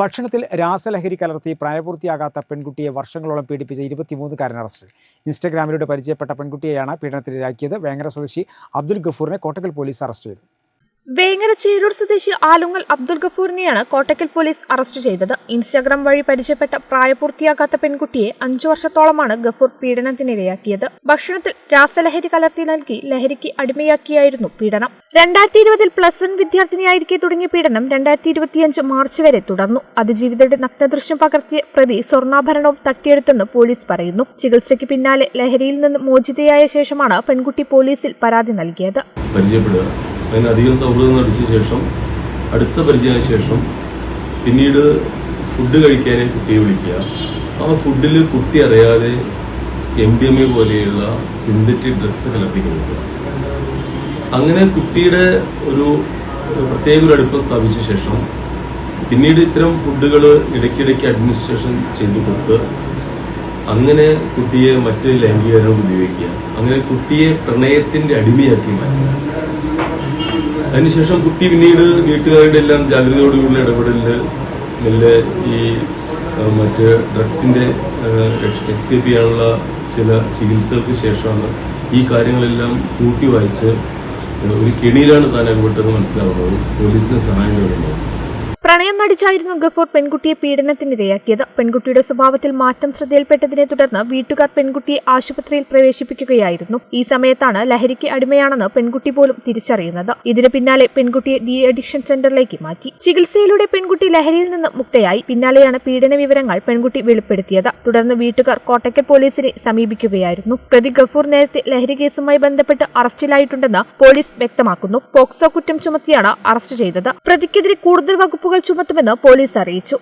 ഭക്ഷണത്തിൽ രാസലഹരി കലർത്തി പ്രായപൂർത്തിയാകാത്ത പെൺകുട്ടിയെ വർഷങ്ങളോളം പീഡിപ്പിച്ച ഇരുപത്തിമൂന്നുകാരൻ അറസ്റ്റ്. ഇൻസ്റ്റഗ്രാമിലൂടെ പരിചയപ്പെട്ട പെൺകുട്ടിയെയാണ് പീഡനത്തിനിരയാക്കിയത് വേങ്ങര സ്വദേശി അബ്ദുൽ ഗഫൂറിനെ കോട്ടക്കൽ പോലീസ് അറസ്റ്റ് ചെയ്തു. വേങ്ങര ചേരൂർ സ്വദേശി ആലുങ്ങൽ അബ്ദുൽ ഗഫൂറിനെയാണ് കോട്ടക്കൽ പോലീസ് അറസ്റ്റ് ചെയ്തത്. ഇൻസ്റ്റാഗ്രാം വഴി പരിചയപ്പെട്ട പ്രായപൂർത്തിയാകാത്ത പെൺകുട്ടിയെ അഞ്ചു വർഷത്തോളമാണ് ഗഫൂർ പീഡനത്തിനിരയാക്കിയത്. ഭക്ഷണത്തിൽ രാസലഹരി കലർത്തി നൽകി ലഹരിക്ക് അടിമയാക്കിയായിരുന്നു പീഡനം. രണ്ടായിരത്തി ഇരുപതിൽ പ്ലസ് വൺ വിദ്യാർത്ഥിനിയായിരിക്കെ തുടങ്ങിയ പീഡനം രണ്ടായിരത്തി ഇരുപത്തിയഞ്ച് മാർച്ച് വരെ തുടർന്നു. അതിജീവിതയുടെ നഗ്നദൃശ്യം പകർത്തിയ പ്രതി സ്വർണാഭരണവും തട്ടിയെടുത്തെന്ന് പോലീസ് പറയുന്നു. ചികിത്സയ്ക്ക് പിന്നാലെ ലഹരിയിൽ നിന്ന് മോചിതയായ ശേഷമാണ് പെൺകുട്ടി പോലീസിൽ പരാതി നൽകിയത്. അതിന് അധികം സൗഹൃദം നടിച്ച ശേഷം അടുത്ത പരിചയത്തിന് ശേഷം പിന്നീട് ഫുഡ് കഴിക്കാൻ കുട്ടിയെ വിളിക്കുക. ആ ഫുഡിൽ കുട്ടി അറിയാതെ എം ഡി എം എ പോലെയുള്ള സിന്തറ്റിക് ഡ്രഗ്സ് കൊടുക്കുക അങ്ങനെ കുട്ടിയുടെ ഒരു പ്രത്യേക ഒരു അടുപ്പം സ്ഥാപിച്ച ശേഷം പിന്നീട് ഇത്തരം ഫുഡുകൾ ഇടയ്ക്കിടയ്ക്ക് അഡ്മിനിസ്ട്രേഷൻ ചെയ്തു കൊടുത്ത് അങ്ങനെ കുട്ടിയെ മറ്റ് ലൈംഗികരണം ഉപയോഗിക്കുക. അങ്ങനെ കുട്ടിയെ പ്രണയത്തിന്റെ അടിമയാക്കി മാറ്റുക. അതിനുശേഷം കുട്ടി പിന്നീട് വീട്ടുകാരുടെ എല്ലാം ജാഗ്രതയോടുകൂടിയുള്ള ഇടപെടലിൽ മെല്ലെ ഈ മറ്റ് ഡ്രഗ്സിന്റെ എസ്കേപ്പ് ചെയ്യാനുള്ള ചില ചികിത്സകൾക്ക് ശേഷമാണ് ഈ കാര്യങ്ങളെല്ലാം കൂട്ടി വായിച്ച് ഒരു കെണിയിലാണ് താൻ അകപ്പെട്ടത് മനസ്സിലാവുന്നത്. പോലീസിന് സഹായം തേടുന്നത് പ്രണയം നടിച്ചായിരുന്നു ഗഫൂർ പെൺകുട്ടിയെ പീഡനത്തിനിരയാക്കിയത് പെൺകുട്ടിയുടെ സ്വഭാവത്തിൽ മാറ്റം ശ്രദ്ധയിൽപ്പെട്ടതിനെ തുടർന്ന് വീട്ടുകാർ പെൺകുട്ടിയെ ആശുപത്രിയിൽ പ്രവേശിപ്പിക്കുകയായിരുന്നു. ഈ സമയത്താണ് ലഹരിക്ക് അടിമയാണെന്ന് പെൺകുട്ടി പോലും തിരിച്ചറിയുന്നത്. ഇതിന് പിന്നാലെ പെൺകുട്ടിയെ ഡി അഡിക്ഷൻ സെന്ററിലേക്ക് മാറ്റി. ചികിത്സയിലൂടെ പെൺകുട്ടി ലഹരിയിൽ നിന്ന് മുക്തയായി. പിന്നാലെയാണ് പീഡന വിവരങ്ങൾ പെൺകുട്ടി വെളിപ്പെടുത്തിയത്. തുടർന്ന് വീട്ടുകാർ കോട്ടയ്ക്കൽ പോലീസിനെ സമീപിക്കുകയായിരുന്നു. പ്രതി ഗഫൂർ നേരത്തെ ലഹരി കേസുമായി ബന്ധപ്പെട്ട് അറസ്റ്റിലായിട്ടുണ്ടെന്ന് പോലീസ് വ്യക്തമാക്കുന്നു. പോക്സോ കുറ്റം ചുമത്തിയാണ് അറസ്റ്റ് ചെയ്തത്. പ്രതിക്കെതിരെ കൂടുതൽ വകുപ്പുകൾ ചുമത്തുമെന്ന് പോലീസ് അറിയിച്ചു